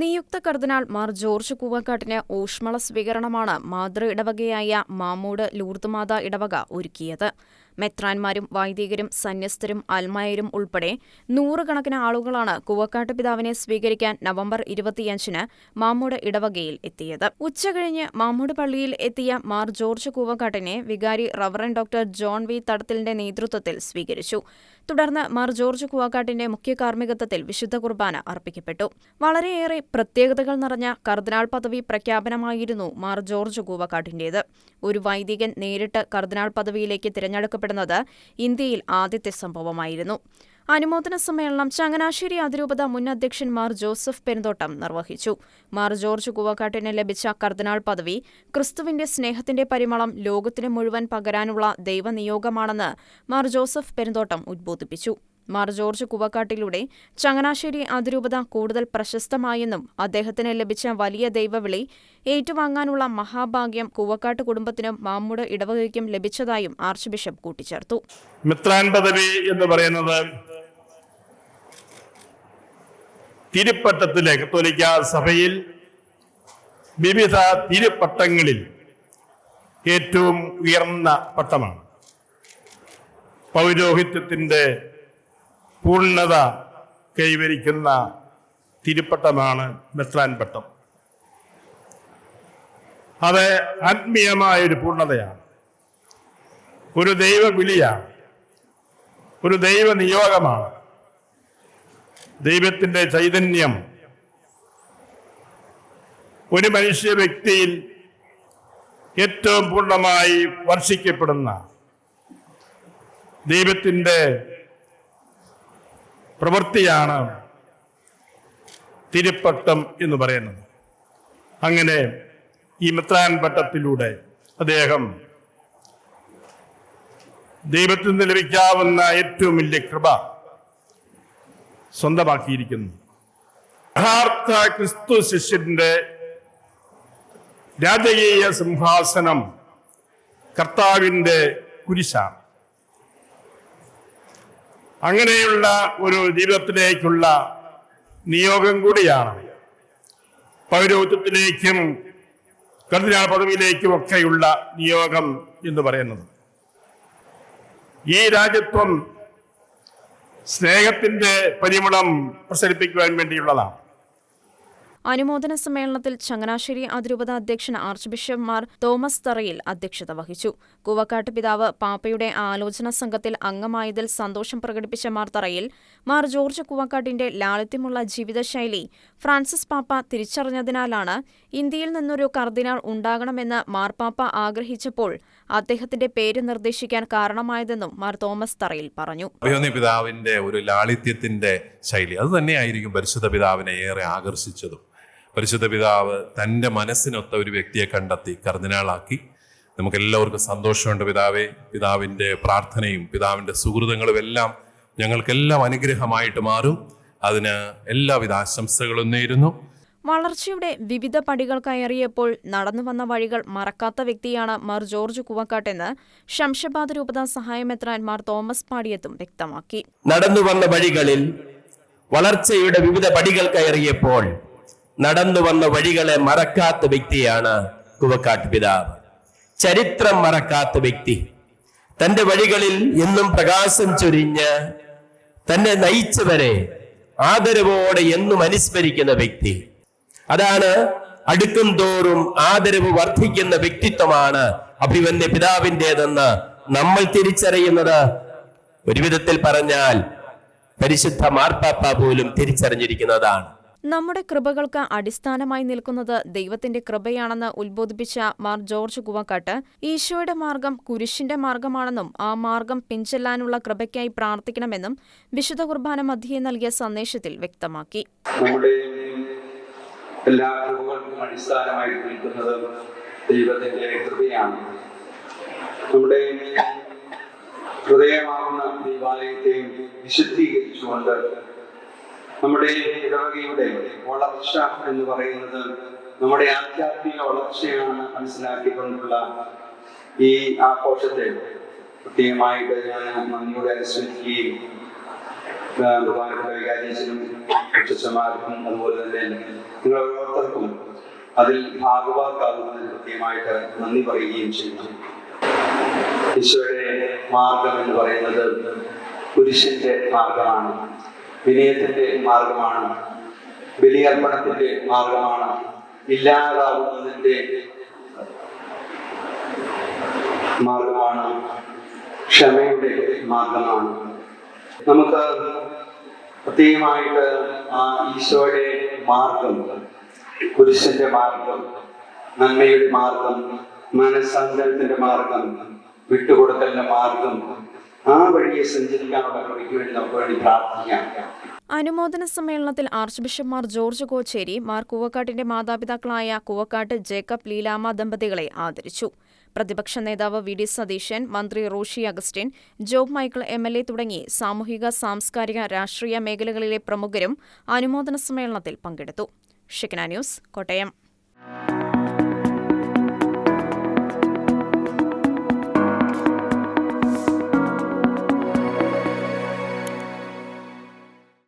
നിയുക്ത കർദിനാൾ മാർ ജോർജ് കൂവക്കാട്ടിന് ഊഷ്മള സ്വീകരണമാണ് മാതൃ ഇടവകയായ മാമൂട് ലൂർദ്മാത ഇടവക ഒരുക്കിയത്. മെത്രാൻമാരും വൈദികരും സന്യസ്തരും അൽമായരും ഉൾപ്പെടെ നൂറുകണക്കിന് ആളുകളാണ് കുവക്കാട്ട് പിതാവിനെ സ്വീകരിക്കാൻ നവംബർ ഇരുപത്തിയഞ്ചിന് മാമ്മൂട് ഇടവകയിൽ എത്തിയത്. ഉച്ചകഴിഞ്ഞ് മാമ്മൂട് പള്ളിയിൽ എത്തിയ മാർ ജോർജ് കൂവക്കാട്ടിനെ വികാരി റവറൻ ഡോക്ടർ ജോൺ വി തടത്തിലിന്റെ നേതൃത്വത്തിൽ സ്വീകരിച്ചു. തുടർന്ന് മാർ ജോർജ് കുവക്കാട്ടിന്റെ മുഖ്യ കാർമ്മികത്വത്തിൽ വിശുദ്ധ കുർബാന അർപ്പിക്കപ്പെട്ടു. വളരെയേറെ പ്രത്യേകതകൾ നിറഞ്ഞ കർദിനാൾ പദവി പ്രഖ്യാപനമായിരുന്നു മാർ ജോർജ് കൂവക്കാട്ടിന്റേത്. ഒരു വൈദികൻ നേരിട്ട് കർദിനാൾ പദവിയിലേക്ക് തിരഞ്ഞെടുക്കപ്പെടുന്നത് ഇന്ത്യയിൽ ആദ്യത്തെ സംഭവമായിരുന്നു. അനുമോദന സമ്മേളനം ചങ്ങനാശ്ശേരി അതിരൂപത മുൻ അധ്യക്ഷൻ മാർ ജോസഫ് പെരുന്തോട്ടം നിർവഹിച്ചു. മാർ ജോർജ് കുവക്കാട്ടിന് ലഭിച്ച കർദിനാൾ പദവി ക്രിസ്തുവിന്റെ സ്നേഹത്തിന്റെ പരിമളം ലോകത്തിന് മുഴുവൻ പകരാനുള്ള ദൈവനിയോഗമാണെന്ന് മാർ ജോസഫ് പെരുന്തോട്ടം ഉദ്ബോധിപ്പിച്ചു. മാർ ജോർജ് കുവക്കാട്ടിലൂടെ ചങ്ങനാശ്ശേരി അതിരൂപത കൂടുതൽ പ്രശസ്തമായെന്നും അദ്ദേഹത്തിന് ലഭിച്ച വലിയ ദൈവവിളി ഏറ്റുവാങ്ങാനുള്ള മഹാഭാഗ്യം കുവക്കാട്ട് കുടുംബത്തിനും മാമ്മൂട് ഇടവകയ്ക്കും ലഭിച്ചതായും ആർച്ച് ബിഷപ്പ് കൂട്ടിച്ചേർത്തു. മിത്രാൻ എന്ന് പറയുന്നത് തിരുപ്പട്ടത്തിലെ കത്തോലിക്ക സഭയിൽ വിവിധ തിരുപ്പട്ടങ്ങളിൽ ഏറ്റവും ഉയർന്ന പട്ടമാണ്. പൗരോഹിത്യത്തിന്റെ പൂർണത കൈവരിക്കുന്ന തിരുപ്പട്ടമാണ് മെത്രാൻ പട്ടം. അത് ആത്മീയമായ ഒരു പൂർണതയാണ്. ഒരു ദൈവ വിളിയാണ് ഒരു ദൈവ നിയോഗമാണ്. ദൈവത്തിന്റെ ചൈതന്യം. ഒരു മനുഷ്യ വ്യക്തിയിൽ ഏറ്റവും പൂർണമായി വർഷിക്കപ്പെടുന്ന ദൈവത്തിന്റെ പ്രവൃത്തിയാണ് തിരുപ്പട്ടം എന്ന് പറയുന്നത്. അങ്ങനെ ഈ മിത്രാൻ പട്ടത്തിലൂടെ അദ്ദേഹം ദൈവത്തിൽ നിന്ന് ലഭിക്കാവുന്ന ഏറ്റവും വലിയ കൃപ സ്വന്തമാക്കിയിരിക്കുന്നു. യഥാർത്ഥ ക്രിസ്തു ശിഷ്യന്റെ രാജകീയ സിംഹാസനം കർത്താവിന്റെ കുരിശാണ്. അങ്ങനെയുള്ള ഒരു ജീവിതത്തിലേക്കുള്ള നിയോഗം കൂടിയാണ്. പൗരോഹിത്യത്തിലേക്കും കർദിനാൾ പദവിയിലേക്കും ഒക്കെയുള്ള നിയോഗം എന്ന് പറയുന്നത്. ഈ രാജ്യത്വം സ്നേഹത്തിന്റെ പരിമളം പ്രസരിപ്പിക്കുവാൻ വേണ്ടിയുള്ളതാണ്. അനുമോദന സമ്മേളനത്തിൽ ചങ്ങനാശ്ശേരി അതിരൂപത അധ്യക്ഷൻ ആർച്ച് ബിഷപ്പ് മാർ തോമസ് തറയിൽ അധ്യക്ഷത വഹിച്ചു. കൂവക്കാട്ട് പിതാവ് പാപ്പയുടെ ആലോചന സംഘത്തിൽ അംഗമായതിൽ സന്തോഷം പ്രകടിപ്പിച്ച മാർ തറയിൽ മാർ ജോർജ് കൂവക്കാട്ടിന്റെ ലാളിത്യമുള്ള ജീവിതശൈലി ഫ്രാൻസിസ് പാപ്പ തിരിച്ചറിഞ്ഞതിനാലാണ് ഇന്ത്യയിൽ നിന്നൊരു കർദിനാൾ ഉണ്ടാകണമെന്ന് മാർപാപ്പ ആഗ്രഹിച്ചപ്പോൾ അദ്ദേഹത്തിന്റെ പേര് നിർദ്ദേശിക്കാൻ കാരണമായതെന്നും മാർ തോമസ് തറയിൽ പറഞ്ഞു. പിതാവിന്റെ ഒരു ലാളിത്യത്തിന്റെ ശൈലി അത് തന്നെയായിരിക്കും പരിശുദ്ധ പിതാവിനെ ഏറെ ആകർഷിച്ചതും. പരിശുദ്ധ പിതാവ് തന്റെ മനസ്സിനൊത്ത ഒരു വ്യക്തിയെ കണ്ടെത്തി കർദിനാളാക്കി. നമുക്ക് എല്ലാവർക്കും സന്തോഷമുണ്ട് പിതാവെ. പിതാവിന്റെ പ്രാർത്ഥനയും പിതാവിന്റെ സുഹൃതങ്ങളും എല്ലാം ഞങ്ങൾക്കെല്ലാം അനുഗ്രഹമായിട്ട് മാറും. അതിന് എല്ലാവിധ ആശംസകളും നേരുന്നു. വളർച്ചയുടെ വിവിധ പടികൾ കയറിയപ്പോൾ നടന്നു വന്ന വഴികൾ മറക്കാത്ത വ്യക്തിയാണ് മാർ ജോർജ് കുവക്കാട്ടെന്ന് ശംഷബാദ് രൂപത സഹായമെത്രാൻമാർ തോമസ് പാടിയത്തും വ്യക്തമാക്കി. നടന്നു വന്ന വഴികളിൽ വളർച്ചയുടെ വിവിധ പടികൾ കയറിയപ്പോൾ നടന്നു വന്ന വഴികളെ മറക്കാത്ത വ്യക്തിയാണ് കുവക്കാട്ട് പിതാവ്. ചരിത്രം മറക്കാത്ത വ്യക്തി. തന്റെ വഴികളിൽ എന്നും പ്രകാശം ചൊരിഞ്ഞ് തന്നെ നയിച്ചവരെ ആദരവോടെ എന്നും അനുസ്മരിക്കുന്ന വ്യക്തി. അതാണ് അടുക്കും തോറും ആദരവ് വർദ്ധിക്കുന്ന വ്യക്തിത്വമാണ് അഭിമന്യ പിതാവിന്റെതെന്ന് നമ്മൾ തിരിച്ചറിയുന്നത്. ഒരു വിധത്തിൽ പറഞ്ഞാൽ പരിശുദ്ധ മാർപ്പാപ്പ പോലും തിരിച്ചറിഞ്ഞിരിക്കുന്നതാണ്. നമ്മുടെ കൃപകൾക്ക് അടിസ്ഥാനമായി നിൽക്കുന്നത് ദൈവത്തിന്റെ കൃപയാണെന്ന് ഉത്ബോധിപ്പിച്ച മാർ ജോർജ് കുവക്കാട്ട് ഈശോയുടെ മാർഗം കുരിശിന്റെ മാർഗമാണെന്നും ആ മാർഗം പിൻചെല്ലാനുള്ള കൃപയ്ക്കായി പ്രാർത്ഥിക്കണമെന്നും വിശുദ്ധ കുർബാന മധ്യേ നൽകിയ സന്ദേശത്തിൽ വ്യക്തമാക്കി. എല്ലാ അടിസ്ഥാനമായി നിൽക്കുന്നത് ദൈവത്തിന്റെ നമ്മുടെ ഹൃദയമാകുന്ന ദേവാലയത്തെയും വിശുദ്ധീകരിച്ചുകൊണ്ട് നമ്മുടെ ഇടവകയുടെ വളർച്ച എന്ന് പറയുന്നത് നമ്മുടെ ആധ്യാത്മിക വളർച്ചയാണ് മനസ്സിലാക്കിക്കൊണ്ടുള്ള ഈ ആഘോഷത്തെ. പ്രത്യേകമായിട്ട് ഞാൻ നന്ദിയോടെ അനുസ്മരിക്കുകയും ബഹുമാനപ്പെട്ട അതുപോലെ തന്നെ നിങ്ങൾ ഓരോരുത്തർക്കും അതിൽ ഭാഗവാക്കാകുന്നതിന് കൃത്യമായിട്ട് നന്ദി പറയുകയും ചെയ്യുന്നു. ഈശോയുടെ മാർഗം എന്ന് പറയുന്നത് പുരുഷന്റെ മാർഗമാണ്. വിനയത്തിന്റെ മാർഗമാണ് ബലിയർപ്പണത്തിന്റെ മാർഗമാണ് ഇല്ലാതാകുന്നതിന്റെ മാർഗമാണ് ക്ഷമയുടെ മാർഗമാണ്. നമുക്ക് പ്രത്യേകമായിട്ട് ആ ഈശോയുടെ മാർഗം പുരുഷന്റെ മാർഗം നന്മയുടെ മാർഗം മനസ്സാന്തരത്തിന്റെ മാർഗം വിട്ടുകൊടുക്കലിന്റെ മാർഗം ആ വഴിയെ സഞ്ചരിക്കാനുള്ള വേണ്ടി പ്രാർത്ഥിക്കാം. അനുമോദന സമ്മേളനത്തിൽ ആർച്ച് ബിഷപ്പ് മാർ ജോർജ് കോച്ചേരി മാർ കൂവക്കാട്ടിന്റെ മാതാപിതാക്കളായ കൂവക്കാട്ട് ജേക്കബ് ലീലാമ ദമ്പതികളെ ആദരിച്ചു. പ്രതിപക്ഷ നേതാവ് വി ഡി സതീശൻ മന്ത്രി Roshy Augustine Job Michael M L A തുടങ്ങി സാമൂഹിക സാംസ്കാരിക രാഷ്ട്രീയ മേഖലകളിലെ പ്രമുഖരും അനുമോദന സമ്മേളനത്തിൽ പങ്കെടുത്തു. ഷിക്കന ന്യൂസ് കോട്ടയം.